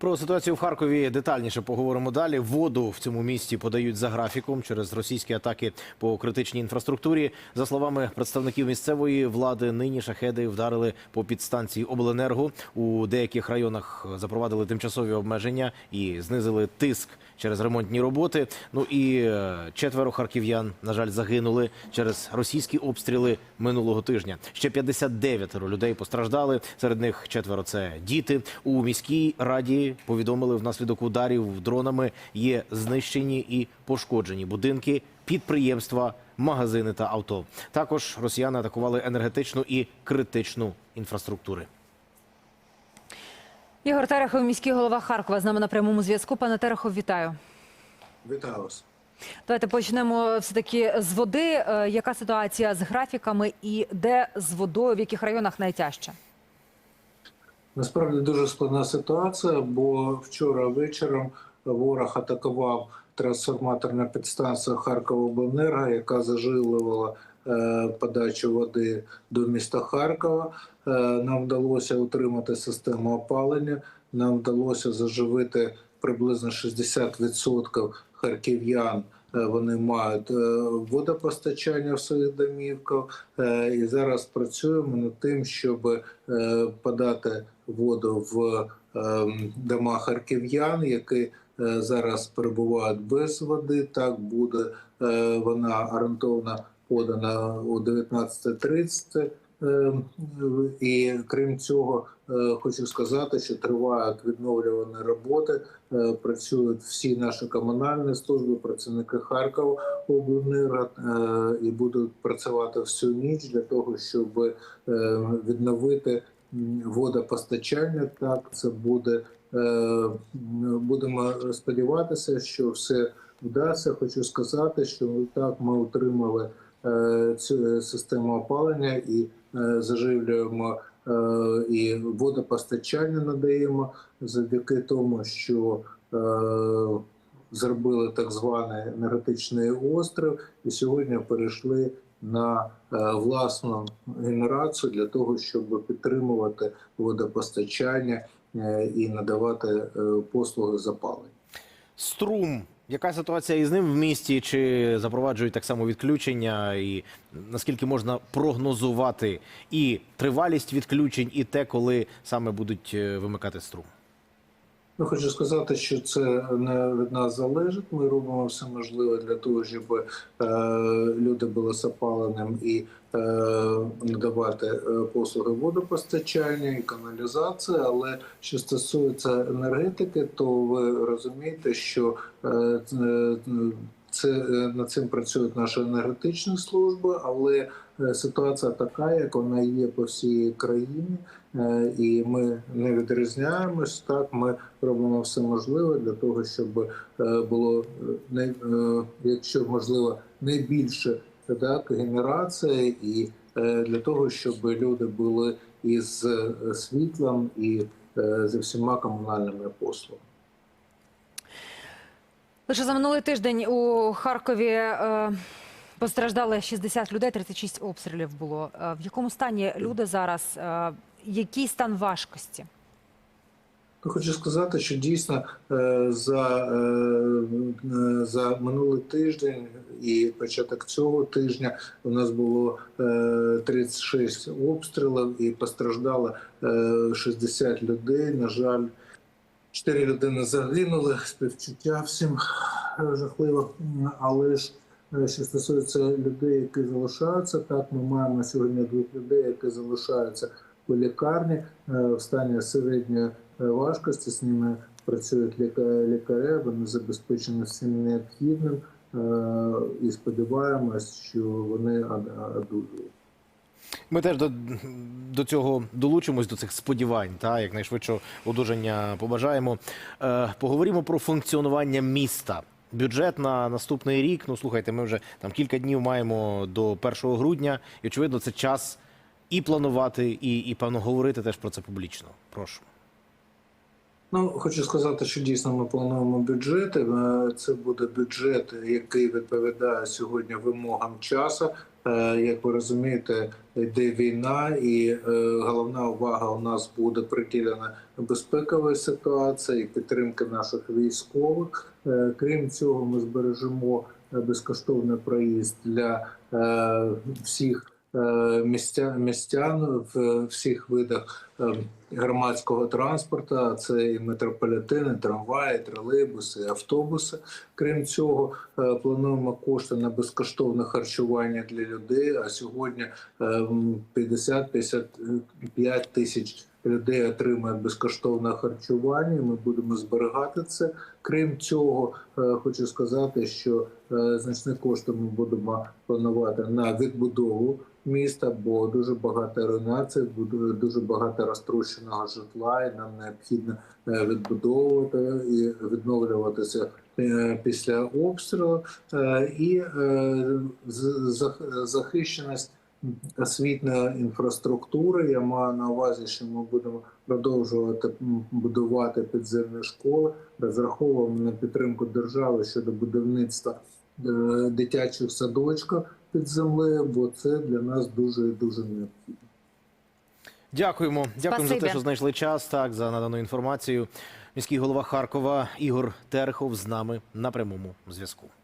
Про ситуацію в Харкові детальніше поговоримо далі. Воду в цьому місті подають за графіком через російські атаки по критичній інфраструктурі. За словами представників місцевої влади, нині шахеди вдарили по підстанції обленерго. У деяких районах запровадили тимчасові обмеження і знизили тиск через ремонтні роботи. Ну і е, четверо харків'ян, на жаль, загинули через російські обстріли минулого тижня. Ще 59 людей постраждали. Серед них четверо це діти. У міській раді повідомили внаслідок ударів дронами є знищені і пошкоджені будинки, підприємства, магазини та авто. Також росіяни атакували енергетичну і критичну інфраструктури. Ігор Терехов, міський голова Харкова, з нами на прямому зв'язку. Пане Терехов, вітаю. Вітаю вас. Давайте почнемо все таки з води. Е, Яка ситуація з графіками і де з водою, в яких районах найтяжче? Насправді дуже складна ситуація, бо вчора вечором ворог атакував трансформаторна підстанція Харкова-Обленерго, яка зажилувала е, подачу води до міста Харкова. Е, Нам вдалося утримати систему опалення. Нам вдалося заживити приблизно 60% харків'ян. Е, Вони мають е, водопостачання в своїх домівках, Е, і зараз працюємо над тим, щоб подати воду в дома харків'ян, які зараз перебувають без води. Так буде вона орієнтовно подана у 19.30. Е, І крім цього, е, хочу сказати, що тривають відновлювані роботи. Е, Працюють всі наші комунальні служби, працівники Харкова обленерго і будуть працювати всю ніч для того, щоб відновити водопостачання. Так це буде. Будемо сподіватися, що все вдасться. Хочу сказати, що так ми отримали цю систему опалення і заживлюємо е, і водопостачання надаємо завдяки тому, що е, зробили так званий енергетичний острів, і сьогодні перейшли на е, власну генерацію для того, щоб підтримувати водопостачання е, і надавати е, послуги запалення. Струм. Яка ситуація із ним в місті? Чи запроваджують так само відключення? І наскільки можна прогнозувати і тривалість відключень, і те, коли саме будуть е, вимикати струм? Ну, хочу сказати, що це не від нас залежить. Ми робимо все можливе для того, щоб е, люди були з опаленням і е, надавати е, послуги водопостачання і каналізації. Але що стосується енергетики, то ви розумієте, що е, це- це е, над цим працюють наші енергетичні служби, але е, ситуація така, як вона є по всій країні, е, і ми не відрізняємось. Так ми робимо все можливе для того, щоб е, було е, е, якщо можливо найбільше так генерація, і е, для того, щоб люди були із е, світлом і е, зі всіма комунальними послугами. Лише за минулий тиждень у Харкові е, постраждали 60 людей, 36 обстрілів було. Е, в якому стані люди зараз? Е, який стан важкості? Ну, Хочу сказати, що дійсно е, за, за минулий тиждень і початок цього тижня у нас було е, 36 обстрілів і постраждало е, 60 людей. На жаль, 4 людини загинули. Співчуття всім жахливо. Але ж що стосується людей, які залишаються, так ми маємо сьогодні двох людей, які залишаються у лікарні е, в стані середньої е, важкості. З ними працюють ліка- лікарі, вони забезпечені всім необхідним е, і сподіваємось, що вони од- одужують. Ми теж до, до цього долучимось, до цих сподівань, та якнайшвидшого одужання побажаємо. Е, поговоримо про функціонування міста. Бюджет на наступний рік. Ну слухайте, ми вже там кілька днів маємо до 1 грудня, і очевидно, це час і планувати, і, і певно говорити теж про це публічно. Прошу. Ну, хочу сказати, що дійсно ми плануємо бюджети. Е, Це буде бюджет, який відповідає сьогодні вимогам часу. Е, Як ви розумієте, йде війна, і е, головна увага у нас буде приділена безпековій ситуації підтримки наших військових. Е, Крім цього, ми збережемо безкоштовний проїзд для всіх е, містя, містян в всіх видах е, громадського транспорту. Це і метрополітени, трамваї, тролейбуси, автобуси. Крім цього, е, плануємо кошти на безкоштовне харчування для людей. А сьогодні е, м, 50-55 тисяч людей отримує безкоштовне харчування. Ми будемо зберігати це. Крім цього, е, хочу сказати, що е, значні кошти ми будемо планувати на відбудову міста, бо дуже багато руйнацій, дуже багато розтрощеного житла, і нам необхідно е, відбудовувати і відновлюватися після обстрілу і захищеність освітньої інфраструктури. Я маю на увазі, що ми будемо продовжувати будувати підземні школи, розраховуємо на підтримку держави щодо будівництва е, дитячих садочків під землею, бо це для нас дуже і дуже необхідно. Дякуємо. Дякуємо за те, що знайшли час. Так за надану інформацію. Міський голова Харкова Ігор Терехов з нами на прямому зв'язку.